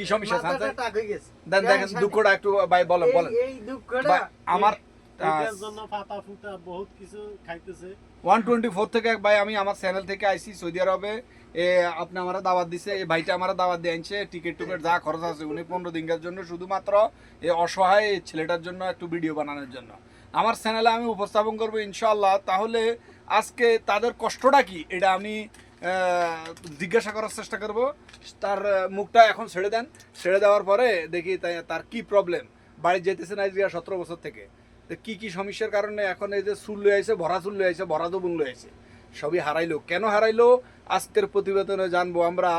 কি সমস্যা। দেন দেখেন দুঃখটা একটু ভাই বলেন এই- বলেন। এই দুঃখটা আমার এটার জন্য ফাটা ফুটা বহুত কিছু খাইতেছে। ওয়ান টোয়েন্টি ফোর থেকে ভাই আমি আমার চ্যানেল থেকে আইসি সৌদি আরবে। আপনি আমার দাওয়াত দিছে এই ভাইটা আমার দাওয়াত দিয়ে আনছে টিকিট টুকেট যা খরচ আছে উনি পনেরো দিনের জন্য শুধুমাত্র এই অসহায় ছেলেটার জন্য একটু ভিডিও বানানোর জন্য। আমার চ্যানেলে আমি উপস্থাপন করব ইনশাল্লাহ তাহলে আজকে তাদের কষ্টটা কি? এটা আমি জিজ্ঞাসা করার চেষ্টা করব। তার মুখটা এখন ছেড়ে দেন। ছেড়ে দেওয়ার পরে দেখি তার কি প্রবলেম বাড়ি যেতেছে না আজকে সতেরো বছর থেকে। তো কি কি সমস্যার কারণে এখন এই যে চুল লয়ে আছে ভরা চুল লয়ে আছে ভরা দুবুন লয়ে আছে সবই হারাইলো। কেন হারাইলো? আজকের প্রতিবেদনে জানব আমরা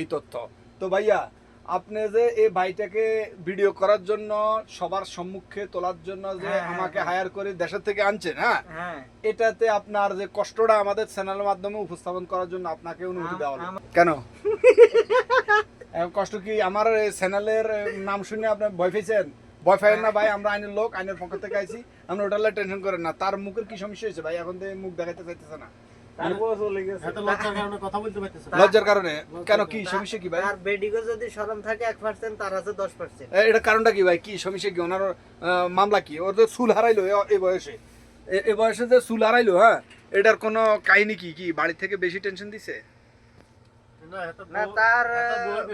এই তথ্য। তো ভাইয়া আপনি যে এই ভাইটাকে ভিডিও করার জন্য সবার সম্মুখে তোলার জন্য যে হ্যাঁ, হ্যাঁ, আমাকে হ্যাঁ। হায়ার করে দেশের থেকে আনছেন হ্যাঁ? হ্যাঁ। এটাতে আপনার যে কষ্টটা আমাদের চ্যানেলের মাধ্যমে উপস্থাপন করার জন্য আপনাকে অনুমতি দেওয়া কেন? কষ্ট কি আমার চ্যানেলের নাম শুনে আপনি ভয় পেয়েছেন? ভয় পাইেন না ভাই আমরা আইনের লোক আইনের পক্ষ থেকে আইছি। আমরা ওটা টেনশন করেন না। তার মুখের কি সমস্যা হয়েছে ভাই? এখন তো মুখ দেখাইতে চাইতেছে না। লজ্জার কারণে কথা বলতে পারতেছে না। লজ্জার কারণে? কেন কি সমস্যা কি ভাই? তার বেডিগো যদি শরম থাকে এক পার্সেন্ট তার আছে দশ পার্সেন্ট এ- এটা কারণটা কি ভাই? কি সমস্যা কি? ওনার মামলা কি? ওর যে চুল হারাইলো এই বয়সে। এই বয়সে যে চুল হারাইলো হ্যাঁ? এটার কোনো কাহিনী কি? কি বাড়ি থেকে বেশি টেনশন দিছে? না, তার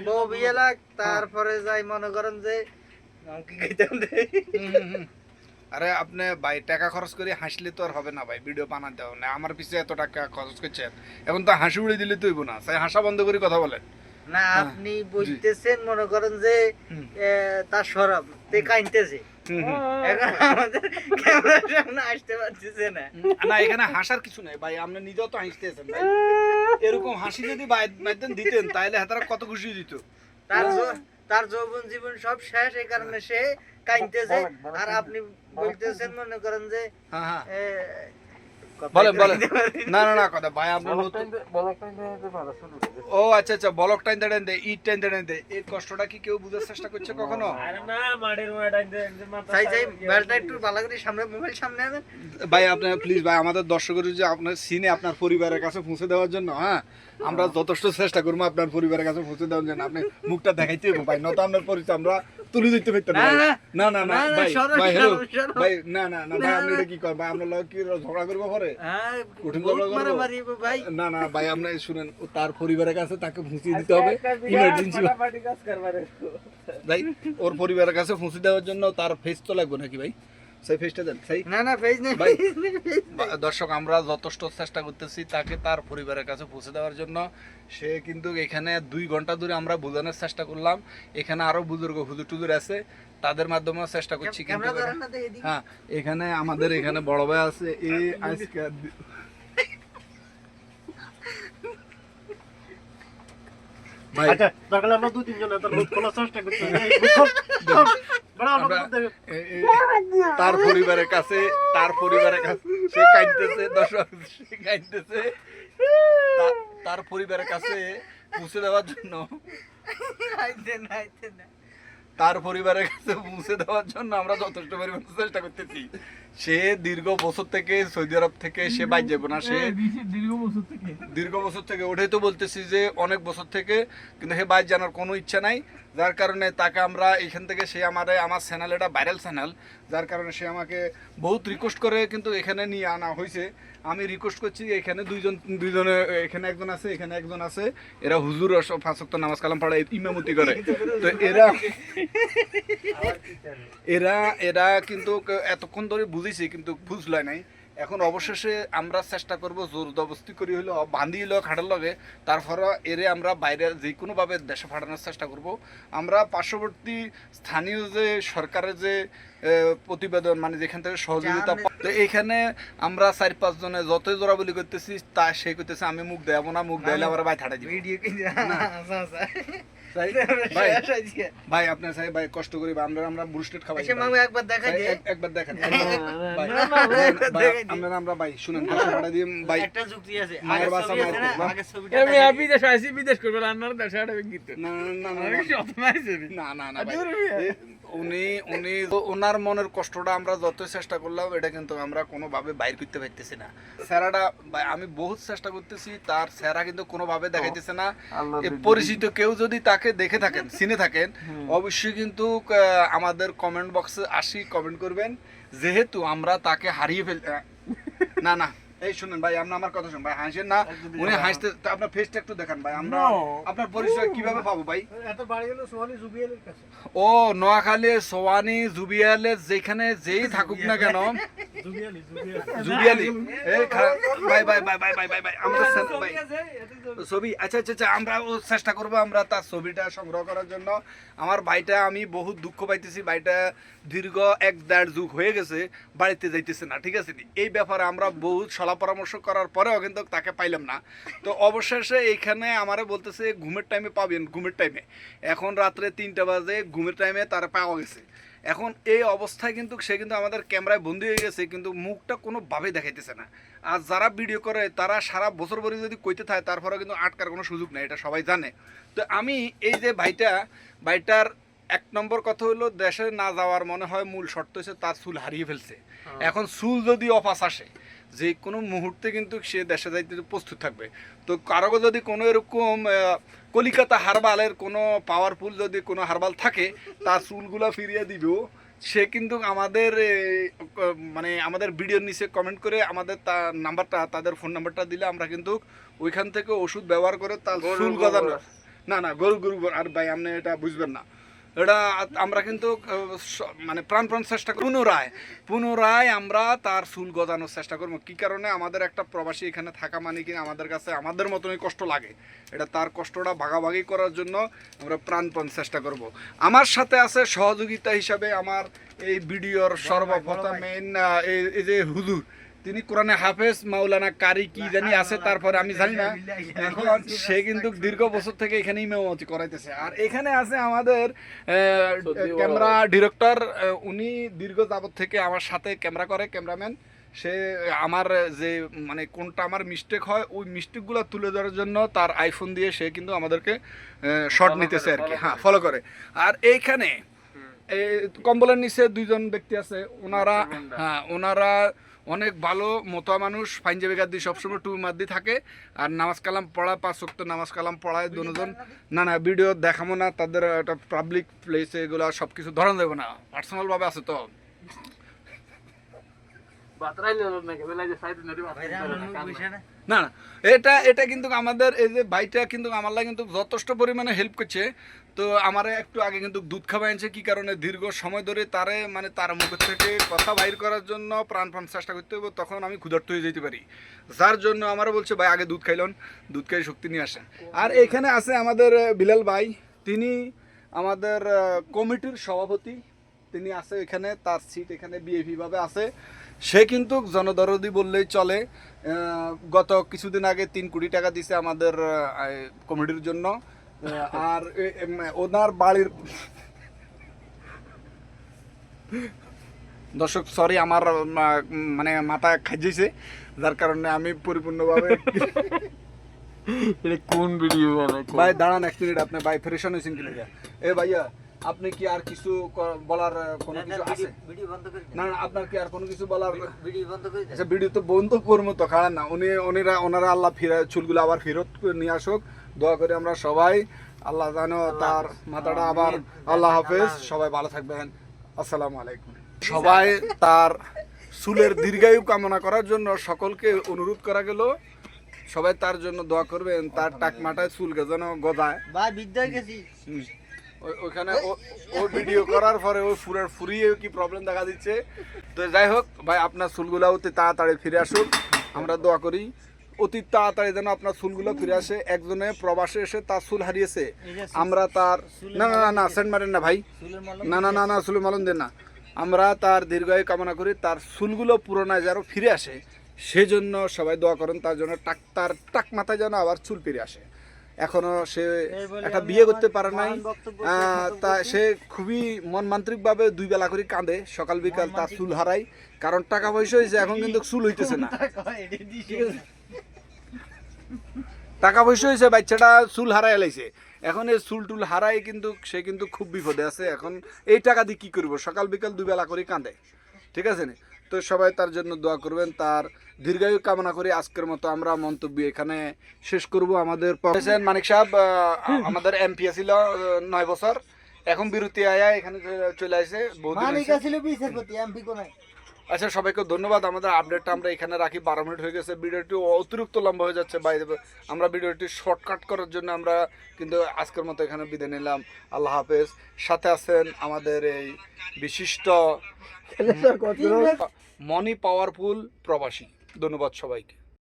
বউ বিয়ে লাগ তারপরে যাই মনে করেন যে কি খাইতাম রে। আরে আপনি ভাই টাকা খরচ করে হাসলে তো আর হবে না ভাই ভিডিও বানাতে হবে না। আমার পিছনে এত টাকা খরচ করছেন এখন তো হাসি উড়ে দিলে তো না তাই হাসা বন্ধ করে কথা বলেন। না হ্যাঁ, আপনি বুঝতেছেন মনে করেন যে তার সরব তে কাইনতেছে হুম, হুম। এখন আমাদের ক্যামেরার সামনে আসতে পারতেছে না। না এখানে হাসার কিছু নাই ভাই আপনি নিজেও তো হাসতেছেন ভাই। এরকম হাসি যদি বাই- বাইতেন দিতেন তাহলে হাতারা কত খুশি দিত তার তার যৌবন জীবন সব শেষ এই কারণে সে কাইনতেছে আর আপনি বলতেছেন মনে করেন যে হ্যাঁ হ্যাঁ। বলেন বলেন। না। না না কথা ভাই আপনি ও আচ্ছা আচ্ছা বলক টাইম দেন দে ইট টাইম দেন দে। এই কষ্টটা কি কেউ বুঝার চেষ্টা করছে কখনো? না, মাটির ময়লা দিয়ে- দিয়ে চাই চাই বেলটা একটু ভালো করে সামনে মোবাইল সামনে আনেন। ভাই আপনি প্লিজ ভাই আমাদের দর্শকের যে আপনার সিনে আপনার পরিবারের কাছে পৌঁছে দেওয়ার জন্য হ্যাঁ? আমরা যথেষ্ট চেষ্টা করব আপনার পরিবারের কাছে পৌঁছে দেওয়ার জন্য। আপনি মুখটা দেখাইতে হবে ভাই নত আপনার পরিচয় আমরা তুলে দিতে পারতো না না, ভাই। না না ভাই ভাই হ্যালো। ভাই না না না ভাই আপনি এটা কি করেন ভাই আমরা লগে কি ঝগড়া করব পরে? হ্যাঁ কঠিন ঝগড়া করব? ভাই। না না ভাই আপনি শুনেন ও তার পরিবারের কাছে তাকে ফুঁসি দিতে হবে। ইমার্জেন্সি ভাই ওর পরিবারের কাছে ফুঁসি দেওয়ার জন্য তার ফেস তো লাগবে নাকি ভাই? সেই দেন সেই না না নেই দর্শক আমরা যথেষ্ট চেষ্টা করতেছি তাকে তার পরিবারের কাছে পৌঁছে দেওয়ার জন্য। সে কিন্তু এখানে দুই ঘণ্টা ধরে আমরা বোঝানোর চেষ্টা করলাম। এখানে আরও বুজুর্গ হুজুর টুজুর আছে তাদের মাধ্যমেও চেষ্টা করছি কিন্তু। হ্যাঁ এখানে আমাদের এখানে বড় ভাই আছে এই আজকে আচ্ছা, দরকার হলে আমরা দু তিনজন এত খোলার চেষ্টা করছি। এই মুখ খোল, খোল। বেড়া, আমার আমরা- মুখ দেখে। এ- এ- তার পরিবারের কাছে তার পরিবারের কাছে সে কাঁদতেছে দর্শক সে কাঁদতেছে। তার পরিবারের কাছে পৌঁছে দেওয়ার জন্য। তার পরিবারের কাছে পৌঁছে দেওয়ার জন্য আমরা যথেষ্ট পরিমাণে চেষ্টা করতেছি। সে দীর্ঘ বছর থেকে সৌদি আরব থেকে সে বাইর যাবে না সে দীর্ঘ বছর থেকে। ওটাই তো বলতেছি যে অনেক বছর থেকে কিন্তু সে বাইর জানার কোনো ইচ্ছা নাই। যার কারণে তাকে আমরা এখান থেকে সে আমার আমার চ্যানেল এটা ভাইরাল চ্যানেল যার কারণে সে আমাকে বহুত রিকোয়েস্ট করে, কিন্তু এখানে নিয়ে আনা হয়েছে আমি রিকোয়েস্ট করছি, এখানে দুইজন, দুইজনে, এখানে একজন আছে, এখানে একজন আছে। এরা হুজুর ফাঁসক্ত নামাজ কালাম পড়া ইমামতি করে। তো এরা এরা এরা কিন্তু এতক্ষণ ধরে বুঝেছি, কিন্তু বুঝলো নাই। এখন অবশেষে আমরা চেষ্টা করব জোর জবস্তি করি হইল বান্ধি হইল খাটার লগে। তারপরে এরে আমরা বাইরে যে কোনোভাবে দেশে ফাটানোর চেষ্টা করব। আমরা পার্শ্ববর্তী স্থানীয় যে সরকারের যে প্রতিবেদন মানে যেখান থেকে সহযোগিতা আমরা- তো এখানে আমরা চার পাঁচ জনে যতই জোরাবলি করতেছি তা সে করতেছে আমি মুখ দেবো না মুখ দেয়ালে আবার ভাই থাটা দিবি। ভাই আপনার সাহেব ভাই কষ্ট করি ভাই, আমরা আমরা ব্রুস্টেড খাবাই আচ্ছা, একবার দেখাই ভাই, দে। এক- একবার দেখেন। আমরা আমরা ভাই শুনেন দশ টাকা দিয়ে ভাই একটা যুক্তি আছে ছবি মায়ের না? ছবিটা আমি। বিদেশ আইসি বিদেশ করবে রান্নার দেশে একটা গীত না না না না, না না। না উনি উনি ওনার মনের কষ্টটা আমরা চেষ্টা করলাম এটা কিন্তু আমরা কোনোভাবে বাইর করতে পারতেছি না। স্যারাটা আমি বহুত চেষ্টা করতেছি তার স্যারা কিন্তু কোনোভাবে দেখাইতেছে না। পরিচিত কেউ যদি তাকে দেখে থাকেন চিনে থাকেন অবশ্যই কিন্তু আমাদের কমেন্ট বক্সে আসি কমেন্ট করবেন। যেহেতু আমরা তাকে হারিয়ে ফেল না না। এই শুনেন ভাই আপনি আমার কথা শুনুন। ভাই হাসেন না। উনি হাসতে আপনার ফেসটা একটু দেখান ভাই। আমরা আপনার পরিচয় কীভাবে পাবো ভাই? এত বাড়ি হলো সোহানি জুবিয়ালের কাছে। ও নোয়াখালী সোয়ানি জুবিয়ালের যেখানে যেই থাকুক না কেন জুবিয়ালি এই আমরা সে- ছবি আচ্ছা আচ্ছা আচ্ছা আমরা ও চেষ্টা করব আমরা তার ছবিটা সংগ্রহ করার জন্য। আমার ভাইটা আমি বহুত দুঃখ পাইতেছি ভাইটা দীর্ঘ এক দেড় যুগ হয়ে গেছে বাড়িতে যাইতেছে না ঠিক আছে? নি? এই ব্যাপারে আমরা বহুত সলা পরামর্শ করার পরেও কিন্তু তাকে পাইলাম না। তো অবশেষে এইখানে আমারে বলতেছে ঘুমের টাইমে পাবেন ঘুমের টাইমে এখন রাত্রে তিনটা বাজে ঘুমের টাইমে তারা পাওয়া গেছে। এখন এই অবস্থায় কিন্তু সে কিন্তু আমাদের ক্যামেরায় বন্দি হয়ে গেছে কিন্তু মুখটা কোনোভাবেই দেখাইতেছে না। আর যারা ভিডিও করে তারা সারা বছর ভরে যদি কইতে থাকে তারপরে কিন্তু আটকার কোনো সুযোগ নেই এটা সবাই জানে। তো আমি এই যে ভাইটা ভাইটার এক নম্বর কথা হলো দেশে না যাওয়ার মনে হয় মূল শর্ত হচ্ছে তার চুল হারিয়ে ফেলছে। এখন চুল যদি অফাস আসে যে কোনো মুহূর্তে কিন্তু সে দেশে যাইতে প্রস্তুত থাকবে। তো কারও যদি কোনো এরকম কলিকাতা হারবালের কোনো পাওয়ারফুল যদি কোনো হারবাল থাকে তার চুলগুলো ফিরিয়ে দিবেও সে কিন্তু আমাদের মানে আমাদের ভিডিওর নিচে কমেন্ট করে আমাদের তার নাম্বারটা তাদের ফোন নাম্বারটা দিলে আমরা কিন্তু ওইখান থেকে ওষুধ ব্যবহার করে তার চুল গজানো না না গরু গরু গরু- আর ভাই আপনি এটা বুঝবেন না। এটা আমরা কিন্তু মানে প্রাণপণ চেষ্টা করি। পুনরায় পুনরায় আমরা তার চুল গজানোর চেষ্টা করব। কী কারণে? আমাদের একটা প্রবাসী এখানে থাকা মানে কি আমাদের কাছে আমাদের মতনই কষ্ট লাগে। এটা তার কষ্টটা ভাগাভাগি করার জন্য আমরা প্রাণপণ চেষ্টা করব। আমার সাথে আছে সহযোগিতা হিসাবে আমার এই ভিডিওর সর্বপ্রথম মেইন এই যে হুজুর তিনি কোরআনে হাফেজ মাওলানা কারি কি জানি আছে তারপরে আমি জানি না। এখন সে কিন্তু দীর্ঘ বছর থেকে এখানেই মেমতি করাইতেছে। আর এখানে আছে আমাদের ক্যামেরা ডিরেক্টর উনি দীর্ঘ যাবত থেকে আমার সাথে ক্যামেরা করে ক্যামেরাম্যান। সে আমার যে মানে কোনটা আমার মিস্টেক হয় ওই মিস্টেকগুলো তুলে ধরার জন্য তার আইফোন দিয়ে সে কিন্তু আমাদেরকে শর্ট নিতেছে আর কি। হ্যাঁ ফলো করে। আর এইখানে এই কম্বলের নিচে দুইজন ব্যক্তি আছে ওনারা হ্যাঁ ওনারা অনেক ভালো মতো মানুষ পাঞ্জাবি গাদ্দি সবসময় টু মাদ্দি থাকে। আর নামাজ কালাম পড়া পাঁচ শক্ত নামাজ কালাম পড়ায় দুজন। না না ভিডিও দেখাবো না তাদের একটা পাবলিক প্লেসে এগুলো সব কিছু ধরন দেবো না। পার্সোনালভাবে আছে তো। না না? এটা এটা কিন্তু আমাদের এই যে ভাইটা কিন্তু আমার লাগে কিন্তু যথেষ্ট পরিমাণে হেল্প করছে। তো আমার একটু আগে কিন্তু দুধ খাওয়া আনছে কি কারণে দীর্ঘ সময় ধরে তারে মানে তার মুখের থেকে কথা বাইর করার জন্য প্রাণ প্রাণ চেষ্টা করতে হবে তখন আমি ক্ষুধার্ত হয়ে যেতে পারি। যার জন্য আমারও বলছে, ভাই, আগে দুধ খাইলন, দুধ খাই শক্তি নিয়ে আসেন। আর এখানে আছে আমাদের বিলাল ভাই, তিনি আমাদের কমিটির সভাপতি। তিনি আছে এখানে, তার সিট এখানে বিএপি ভাবে আছে। সে কিন্তু জনদরদি বললেই চলে। গত কিছুদিন আগে তিন কোটি টাকা দিছে আমাদের কমিটির জন্য। আর ওনার বাড়ির দর্শক সরি আমার মানে মাথা খাইছে যার কারণে আমি পরিপূর্ণভাবে কোন ভিডিও ভাই দাঁড়ান এক মিনিট আপনি ভাই ফ্রেশন হয়েছেন কি এ ভাইয়া আপনি কি আর কিছু বলার কোনো কিছু আছে? না না আপনার কি আর কোনো কিছু বলার ভিডিও বন্ধ করে আচ্ছা ভিডিও তো বন্ধ করব তো কারণ না। উনি ওনারা ওনারা আল্লাহ ফিরে চুলগুলো আবার ফেরত নিয়ে আসুক। দোয়া করে আমরা সবাই। আল্লাহ জানো তার মাথাটা আবার আল্লাহ হাফেজ। সবাই ভালো থাকবেন। আসসালামু আলাইকুম। সবাই তার চুলের দীর্ঘায়ু কামনা করার জন্য সকলকে অনুরোধ করা গেল। সবাই তার জন্য দোয়া করবেন। তার টাক মাথায় চুল যেন গজায়। ভাই বিদ্যায় গেছি। ওইখানে ও- ও ভিডিও করার পরে ওই ফুরের ফুরিয়ে কি প্রবলেম দেখা দিচ্ছে? তো যাই হোক ভাই আপনার চুলগুলো অতি তাড়াতাড়ি ফিরে আসুক। আমরা দোয়া করি অতি তাড়াতাড়ি যেন আপনার চুলগুলো ফিরে আসে। একজনে প্রবাসে এসে তার চুল হারিয়েছে। আমরা তার না না না না সেন্ট মারেন না ভাই। না না না না চুল মালন দেন না। আমরা তার দীর্ঘায়ু কামনা করি তার চুলগুলো পুরোনায় যেন ফিরে আসে। সেজন্য সবাই দোয়া করেন তার জন্য টাক তার টাক মাথায় যেন আবার চুল ফিরে আসে। এখনও সে একটা বিয়ে করতে পারে নাই। তা সে খুবই মন মান্ত্রিক ভাবে দুই বেলা করে কাঁদে। সকাল বিকাল তার চুল হারাই কারণ টাকা পয়সা হয়েছে এখন কিন্তু চুল হইতেছে না। টাকা পয়সা হয়েছে বাচ্চাটা চুল হারাই লাইছে। এখন এই চুল টুল হারাই কিন্তু সে কিন্তু খুব বিপদে আছে। এখন এই টাকা দিয়ে কি করব? সকাল বিকাল দুবেলা করে কাঁদে। ঠিক আছে না? তো সবাই তার জন্য দোয়া করবেন তার দীর্ঘায়ু কামনা করি আজকের মতো আমরা মন্তব্য এখানে শেষ করব আমাদের মানিক সাহেব আমাদের এমপি ছিল নয় বছর। এখন বিরতি আয়া এখানে চলে- আসে মানিক ছিল বিচারপতি এমপি কোনায় আচ্ছা সবাইকে ধন্যবাদ। আমাদের আপডেটটা আমরা এখানে রাখি। বারো মিনিট হয়ে গেছে। ভিডিওটি অতিরিক্ত লম্বা হয়ে যাচ্ছে। বাইরে আমরা ভিডিওটি শর্টকাট করার জন্য আমরা কিন্তু আজকের মতো এখানে বিদায় নিলাম। আল্লাহ হাফেজ। সাথে আছেন আমাদের এই বিশিষ্ট মনি পাওয়ারফুল প্রবাসী। ধন্যবাদ সবাইকে।